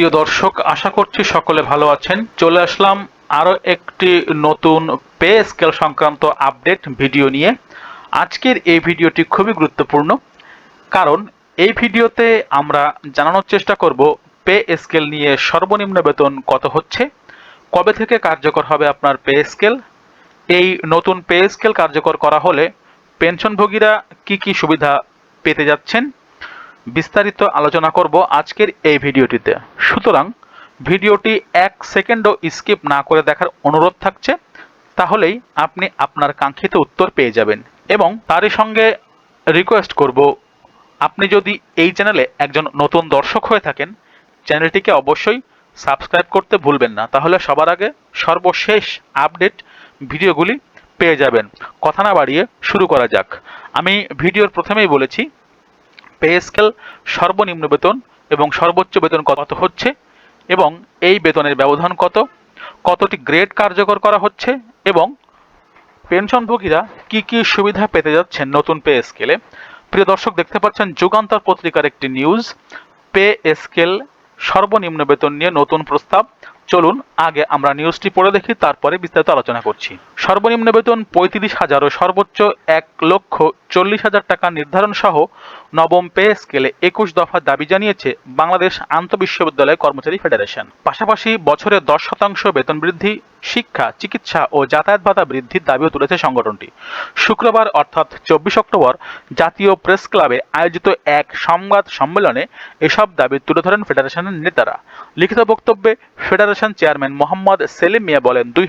প্রিয় দর্শক, আশা করছি সকলে ভালো আছেন। চলে আসলাম আরও একটি নতুন পে স্কেল সংক্রান্ত আপডেট ভিডিও নিয়ে। আজকের এই ভিডিওটি খুবই গুরুত্বপূর্ণ, কারণ এই ভিডিওতে আমরা জানানোর চেষ্টা করব পে স্কেল নিয়ে সর্বনিম্ন বেতন কত হচ্ছে, কবে থেকে কার্যকর হবে আপনার পে স্কেল, এই নতুন পে স্কেল কার্যকর করা হলে পেনশনভোগীরা কি কি সুবিধা পেতে যাচ্ছেন বিস্তারিত আলোচনা করব আজকের এই ভিডিওটিতে। সুতরাং, ভিডিওটি এক সেকেন্ডও স্কিপ না করে দেখার অনুরোধ থাকছে, তাহলেই আপনি আপনার কাঙ্ক্ষিত উত্তর পেয়ে যাবেন এবং তারই সঙ্গে রিকোয়েস্ট করব, আপনি যদি এই চ্যানেলে একজন নতুন দর্শক হয়ে থাকেন, চ্যানেলটিকে অবশ্যই সাবস্ক্রাইব করতে ভুলবেন না, তাহলে সবার আগে সর্বশেষ আপডেট ভিডিওগুলি পেয়ে যাবেন। কথা না বাড়িয়ে শুরু করা যাক। আমি ভিডিওর প্রথমেই বলেছি পে স্কেল সর্বনিম্ন বেতন এবং সর্বোচ্চ বেতন কত হচ্ছে এবং এই বেতনের ব্যবধান কত, কতটি গ্রেড কার্যকর করা হচ্ছে এবং পেনশনভোগীরা কি কি সুবিধা পেতে যাচ্ছেন নতুন পে স্কেলে। প্রিয় দর্শক, দেখতে পাচ্ছেন যুগান্তর পত্রিকার একটি নিউজ, পে স্কেল সর্বনিম্ন বেতন নিয়ে নতুন প্রস্তাব। চলুন আগে আমরা নিউজটি পড়ে দেখি, তারপরে বিস্তারিত আলোচনা করছি। সর্বনিম্ন বেতন পঁয়ত্রিশ হাজার ও সর্বোচ্চ এক লক্ষ চল্লিশ হাজার টাকা নির্ধারণ সহ নবম পে স্কেলে একুশ দফা দাবি জানিয়েছে বাংলাদেশ আন্তঃবিশ্ববিদ্যালয় কর্মচারী ফেডারেশন। পাশাপাশি বছরে দশ শতাংশ বেতন বৃদ্ধি, শিক্ষা, চিকিৎসা ও যাতায়াত ভাতা বৃদ্ধির দাবিও তুলেছে সংগঠনটি। শুক্রবার অর্থাৎ চব্বিশ অক্টোবর জাতীয় প্রেস ক্লাবে আয়োজিত এক সংবাদ সম্মেলনে এসব দাবি তুলে ধরেন ফেডারেশনের নেতারা। লিখিত বক্তব্যে ফেডারেশন চেয়ারম্যান মোহাম্মদ সেলিম মিয়া বলেন, দুই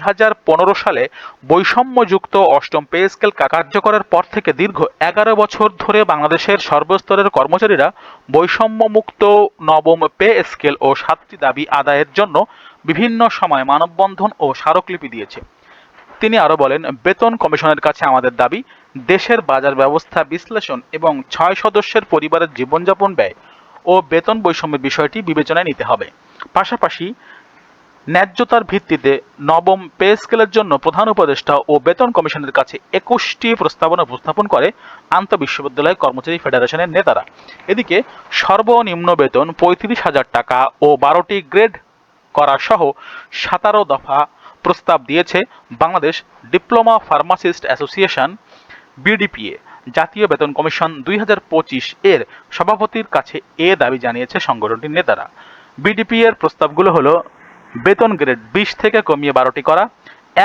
সালে বৈষম্যযুক্ত অষ্টম পে স্কেল কার্যকরের পর থেকে দীর্ঘ এগারো বছর ধরে বাংলাদেশের সর্বস্তরের কর্মচারীরা বৈষম্যমুক্ত নবম পে স্কেল ও সাতটি দাবি আদায়ের জন্য বিভিন্ন সময় মানববন্ধন ও স্মারকলিপি দিয়েছে। তিনি আরও বলেন, বেতন কমিশনের কাছে আমাদের দাবি, দেশের বাজার ব্যবস্থা বিশ্লেষণ এবং ছয় সদস্যের পরিবারের জীবনযাপন ব্যয় ও বেতন বৈষম্যের বিষয়টি বিবেচনায় নিতে হবে। পাশাপাশি ন্যায্যতার ভিত্তিতে নবম পে স্কেলের জন্য প্রধান উপদেষ্টা ও বেতন কমিশনের কাছে একুশটি প্রস্তাবনা উপস্থাপন করে আন্তঃবিশ্ববিদ্যালয় কর্মচারী ফেডারেশনের নেতারা। এদিকে সর্বনিম্ন বেতন পঁয়ত্রিশ হাজার টাকা ও বারোটি গ্রেড করা সহ সাতারো দফা প্রস্তাব দিয়েছে Bangladesh diploma pharmacist association, BDPA. জাতীয় বেতন কমিশন দুই হাজার পঁচিশ এর সভাপতির কাছে এ দাবি জানিয়েছে সংগঠনটির নেতারা। বিডিপি এর প্রস্তাবগুলো হলো বেতন গ্রেড বিশ থেকে কমিয়ে বারোটি করা।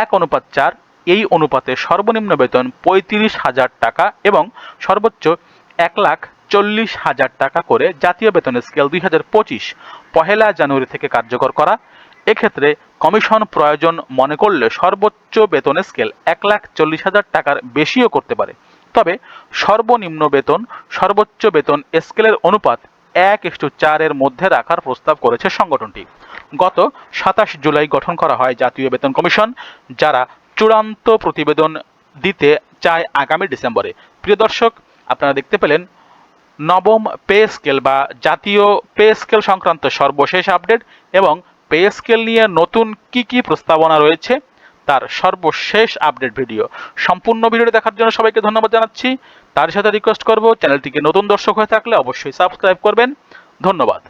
এক অনুপাত চার, এই অনুপাতে সর্বনিম্ন বেতন পঁয়ত্রিশ হাজার টাকা এবং সর্বোচ্চ এক লাখ চল্লিশ হাজার টাকা করে জাতীয় বেতন স্কেল দুই হাজার পঁচিশ, পহেলা জানুয়ারি থেকে কার্যকর করা। এক্ষেত্রে কমিশন প্রয়োজন মনে করলে সর্বোচ্চ বেতন স্কেল এক লাখ চল্লিশ হাজার টাকার বেশিও করতে পারে। তবে সর্বনিম্ন বেতন, সর্বোচ্চ বেতন স্কেলের অনুপাত এক ইস্টু চারের মধ্যে রাখার প্রস্তাব করেছে সংগঠনটি। গত সাতাশ জুলাই গঠন করা হয় জাতীয় বেতন কমিশন, যারা চূড়ান্ত প্রতিবেদন দিতে চায় আগামী ডিসেম্বরে। প্রিয় দর্শক, আপনারা দেখতে পেলেন নবম পে স্কেল বা জাতীয় পে স্কেল সংক্রান্ত সর্বশেষ আপডেট এবং পে স্কেল নিয়ে নতুন কি কি প্রস্তাবনা রয়েছে তার সর্বশেষ আপডেট ভিডিও। সম্পূর্ণ ভিডিও দেখার জন্য সবাইকে ধন্যবাদ জানাচ্ছি। তার সাথে রিকোয়েস্ট করব, চ্যানেলটিকে নতুন দর্শক হয়ে থাকলে অবশ্যই সাবস্ক্রাইব করবেন। ধন্যবাদ।